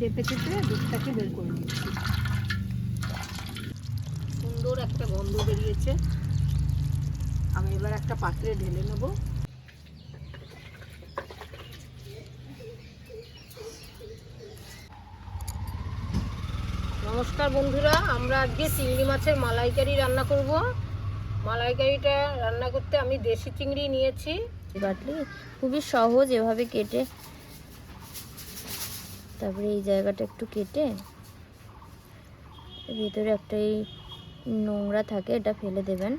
চেপে চেপে দুধটাকে বের করে নিচ্ছি সুন্দর একটা গন্ধ বেরিয়েছে। আমি এবার একটা পাত্রে ঢেলে নেব। নমস্কার বন্ধুরা, আমরা আজকে চিংড়ি মাছের মালাইকারি রান্না করব। মালাইকারিটা রান্না করতে আমি দেশি চিংড়ি নিয়েছি। বাটলি, খুবই সহজ এভাবে কেটে তারপরে এই জায়গাটা একটু কেটে ভিতরে একটা এই নোংরা থাকে এটা ফেলে দেবেন।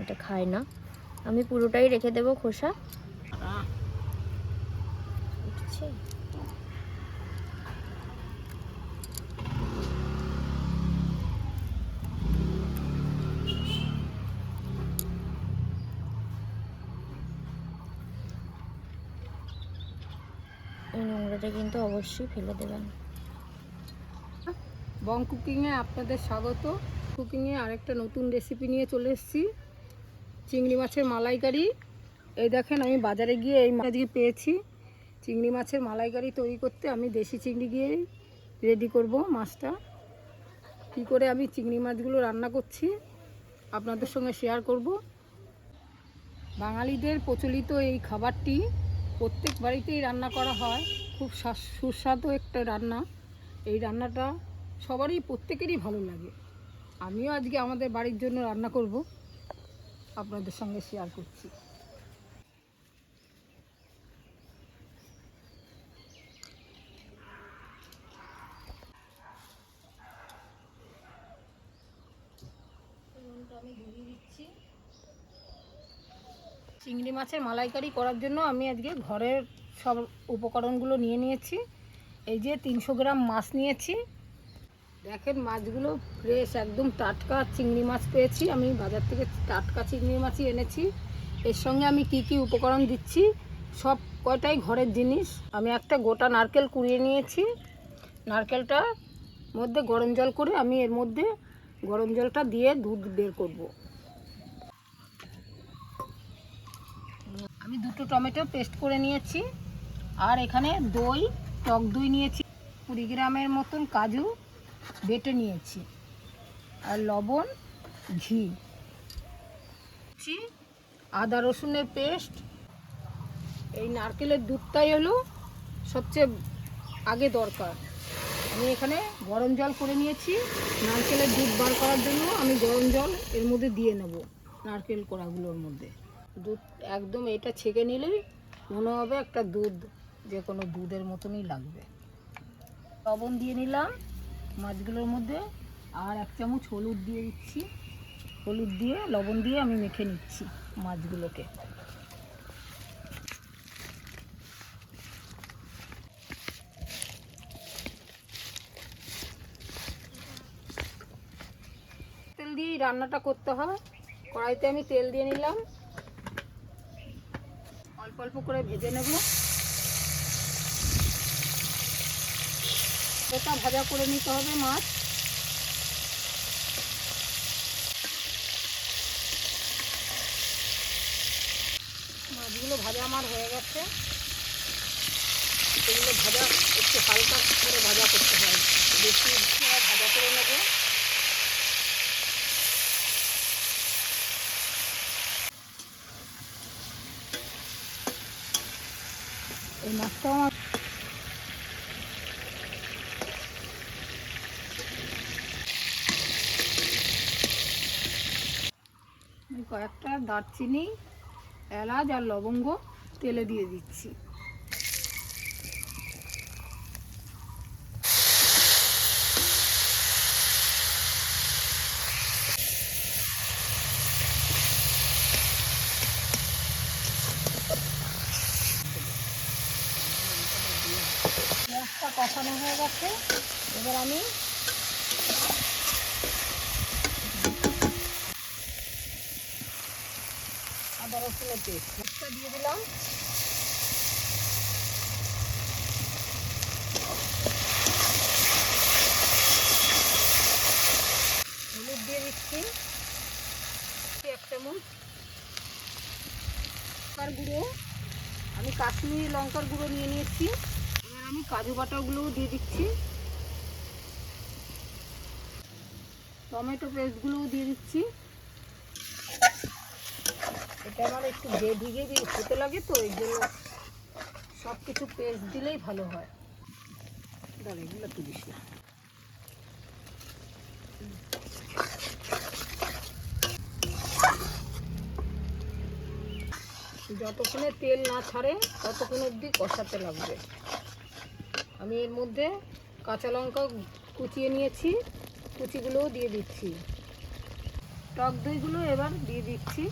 এটা খায় না। আমি পুরোটাই রেখে দেবো খোসা। উঠছে? এই নোংরাটা কিন্তু অবশ্যই ফেলে দেবেন। বং কুকিংয়ে আপনাদের স্বাগত। কুকিংয়ে আরেকটা নতুন রেসিপি নিয়ে চলে এসেছি। চিংড়ি মাছের মালাইকারি। এই দেখেন, আমি বাজারে গিয়ে এই মাছ আজকে পেয়েছি। চিংড়ি মাছের মালাইকারি তৈরি করতে আমি দেশি চিংড়ি গিয়ে রেডি করব মাছটা। কী করে আমি চিংড়ি মাছগুলো রান্না করছি আপনাদের সঙ্গে শেয়ার করব। বাঙালিদের প্রচলিত এই খাবারটি প্রত্যেক বাড়িতেই রান্না করা হয়। খুব সুস্বাদু একটা রান্না। এই রান্নাটা সবারই, প্রত্যেকেরই ভালো লাগে। আমিও আজকে আমাদের বাড়ির জন্য রান্না করব। আপনাদের সঙ্গে শেয়ার করছি। চিংড়ি মাছের মালাইকারি করার জন্য আমি আজকে ঘরের সব উপকরণগুলো নিয়ে নিয়েছি। এই যে তিনশো গ্রাম মাছ নিয়েছি। দেখেন মাছগুলো ফ্রেশ একদম টাটকা চিংড়ি মাছ পেয়েছি। আমি বাজার থেকে টাটকা চিংড়ি মাছই এনেছি। এর সঙ্গে আমি কি কি উপকরণ দিচ্ছি? সব কয়টাই ঘরের জিনিস। আমি একটা গোটা নারকেল কুড়িয়ে নিয়েছি। নারকেলটার মধ্যে গরম জল করে আমি এর মধ্যে গরম জলটা দিয়ে দুধ বের করব। দুটো টমেটো পেস্ট করে নিয়েছি। আর এখানে দই, টক দই নিয়েছি। কুড়ি গ্রামের মতন কাজু বেটে নিয়েছি। আর লবণ, ঘি। আদা রসুনের পেস্ট। এই নারকেলের দুধটাই হলো সবচেয়ে আগে দরকার। আমি এখানে গরম জল করে নিয়েছি। নারকেলের দুধ বার করার জন্য আমি গরম জল এর মধ্যে দিয়ে নেব, নারকেল কোড়াগুলোর মধ্যে। দুধ একদম এটা ছেঁকে নিলেই মনে হবে একটা দুধ, যে কোনো দুধের মতনই লাগবে। লবণ দিয়ে নিলাম মাছগুলোর মধ্যে, আর এক চামচ হলুদ দিয়ে দিচ্ছি। হলুদ দিয়ে, লবণ দিয়ে আমি মেখে নিচ্ছি মাছগুলোকে। তেল দিয়েই রান্নাটা করতে হয়। কড়াইতে আমি তেল দিয়ে নিলাম। অল্প অল্প করে ভেজে নেব। ওটা ভাজা করে নিতে হবে মাছ। মাছগুলো ভাজা আমার হয়ে গেছে। এগুলো ভাজা একটু হালকা করে ভাজা করতে হয়। বেশি ভাজা করে নেব। এই মাছটাও আমার আমি কয়েকটা দারচিনি এলাচ আর লবঙ্গ তেলে দিয়ে দিচ্ছি। মাছটা কষানো হয়ে গেছে। এবার আমি আদা রসুনের পেস্ট। মাছটা দিয়ে দিলাম। হলুদ দিয়ে দিচ্ছি। এক চামচ লঙ্কার গুঁড়ো। আমি কাশ্মীরি লঙ্কার গুঁড়ো নিয়ে নিয়েছি। আমি কাজু বাটাগুলোও দিয়ে দিচ্ছি। টমেটো পেস্টগুলোও দিয়ে দিচ্ছি। এটা আমার একটু গ্রেভি গ্রেভি খেতে লাগে তো, এই জন্য সব কিছু পেস্ট দিলেই ভালো হয়। দাঁড়া, এগুলো তুলিস না। যতক্ষণে তেল না ছাড়ে, ততক্ষণ অবধি কষাতে লাগবে। আমি এর মধ্যে কাঁচা লঙ্কা কুচিয়ে নিয়েছি, কুচিগুলোও দিয়ে দিচ্ছি। টক দইগুলো এবার দিয়ে দিচ্ছি।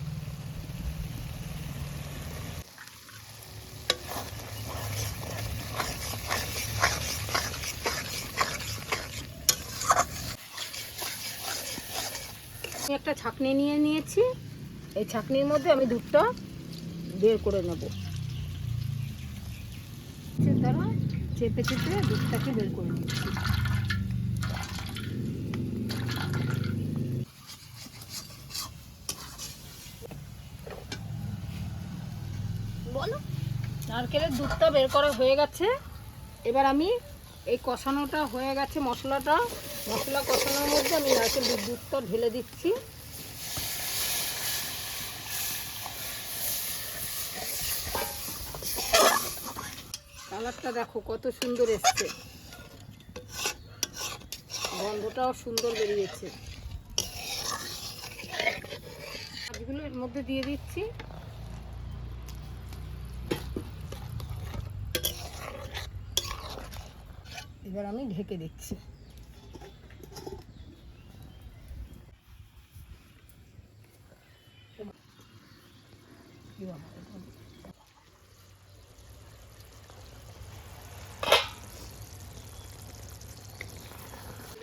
একটা ছাকনি নিয়ে নিয়েছি। এই ছাকনির মধ্যে আমি দুধটা বের করে নেব। দ্বারা চেপে চেপে দুধটাকে বের করে নিচ্ছি। বলো। নারকেলের দুধটা বের করা হয়ে গেছে। এবার আমি এই কষানোটা হয়ে গেছে মশলাটা। মশলা কষানোর মধ্যে আমি নারকেল দুধ- দুধটা ঢেলে দিচ্ছি। কালারটা দেখো, কত সুন্দর এসছে। গন্ধটাও সুন্দর বেরিয়েছে। মাছগুলো এর মধ্যে দিয়ে দিচ্ছি। এবার আমি ঢেকে দিচ্ছি।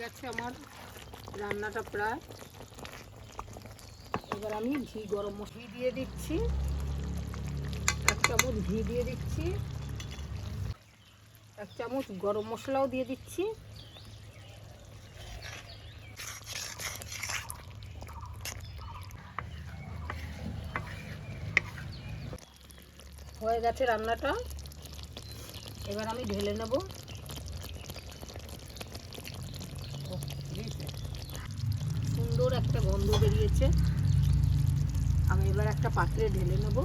আছে আমার রান্নাটা প্রায়। এবার আমি ঘি, গরম মশলা দিয়ে দিচ্ছি। এক চামচ ঘি দিয়ে দিচ্ছি। এক চামচ গরম মশলাও দিয়ে দিচ্ছি। হয়ে গেছে রান্নাটা। এবার আমি ঢেলে নেব। সুন্দর একটা গন্ধ বেরিয়েছে। আমি এবার একটা পাত্রে ঢেলে নেব।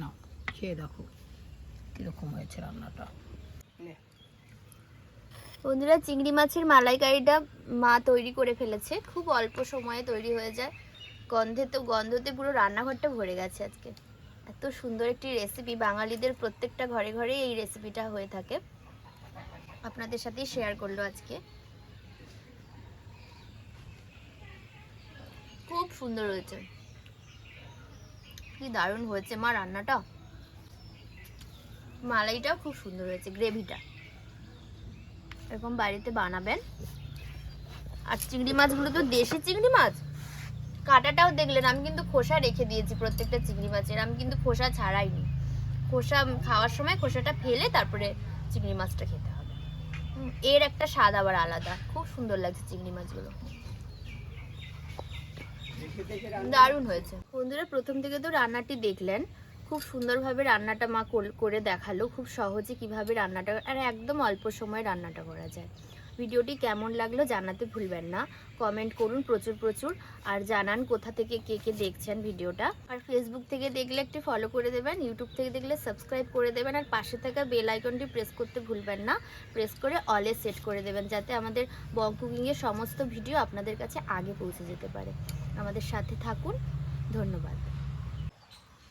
না খেয়ে দেখো কীরকম হয়েছে রান্নাটা। বন্ধুরা, চিংড়ি মাছের মালাইকারিটা মা তৈরি করে ফেলেছে। খুব অল্প সময়ে তৈরি হয়ে যায়। গন্ধে তো, গন্ধতে পুরো রান্নাঘরটা ভরে গেছে আজকে। এত সুন্দর একটি রেসিপি বাঙালিদের প্রত্যেকটা ঘরে ঘরে এই রেসিপিটা হয়ে থাকে। আপনাদের সাথেই শেয়ার করল আজকে। খুব সুন্দর হয়েছে। কি দারুণ হয়েছে মা রান্নাটা। মালাইটাও খুব সুন্দর হয়েছে গ্রেভিটা এরকম বাড়িতে বানাবেন। আর চিংড়ি মাছগুলো তো দেশি চিংড়ি মাছ। কাঁটাটাও দেখলেন আমি কিন্তু খোসা রেখে দিয়েছি প্রত্যেকটা চিংড়ি মাছের। আমি কিন্তু খোসা ছাড়াইনি। খোসা খাওয়ার সময় খোসাটা ফেলে তারপরে চিংড়ি মাছটা খেতে হবে। এর একটা স্বাদ আবার আলাদা। খুব সুন্দর লাগছে চিংড়ি মাছগুলো। দারুণ হয়েছে। বন্ধুরা প্রথম থেকে তো রান্নাটি দেখলেন। খুব সুন্দরভাবে রান্নাটা মা কর- দেখাল, খুব সহজে কীভাবে রান্নাটা, আর একদম অল্প সময়ে রান্নাটা করা যায়। ভিডিওটি কেমন লাগল জানাতে ভুলবেন না। কমেন্ট করুন প্রচুর প্রচুর, আর জানান কোথা থেকে কে কে দেখছেন ভিডিওটা। আর ফেসবুক থেকে দেখলে একটি ফলো করে দেবেন ইউটিউব থেকে দেখলে সাবস্ক্রাইব করে দেবেন, আর পাশে থাকা বেল আইকনটি প্রেস করতে ভুলবেন না। প্রেস করে অলে সেট করে দেবেন, যাতে আমাদের বং কুকিংয়ের সমস্ত ভিডিও আপনাদের কাছে আগে পৌঁছে যেতে পারে। আমাদের সাথে থাকুন, ধন্যবাদ।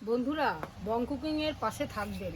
বন্ধুরা বং কুকিংয়ের পাশে থাকবেন।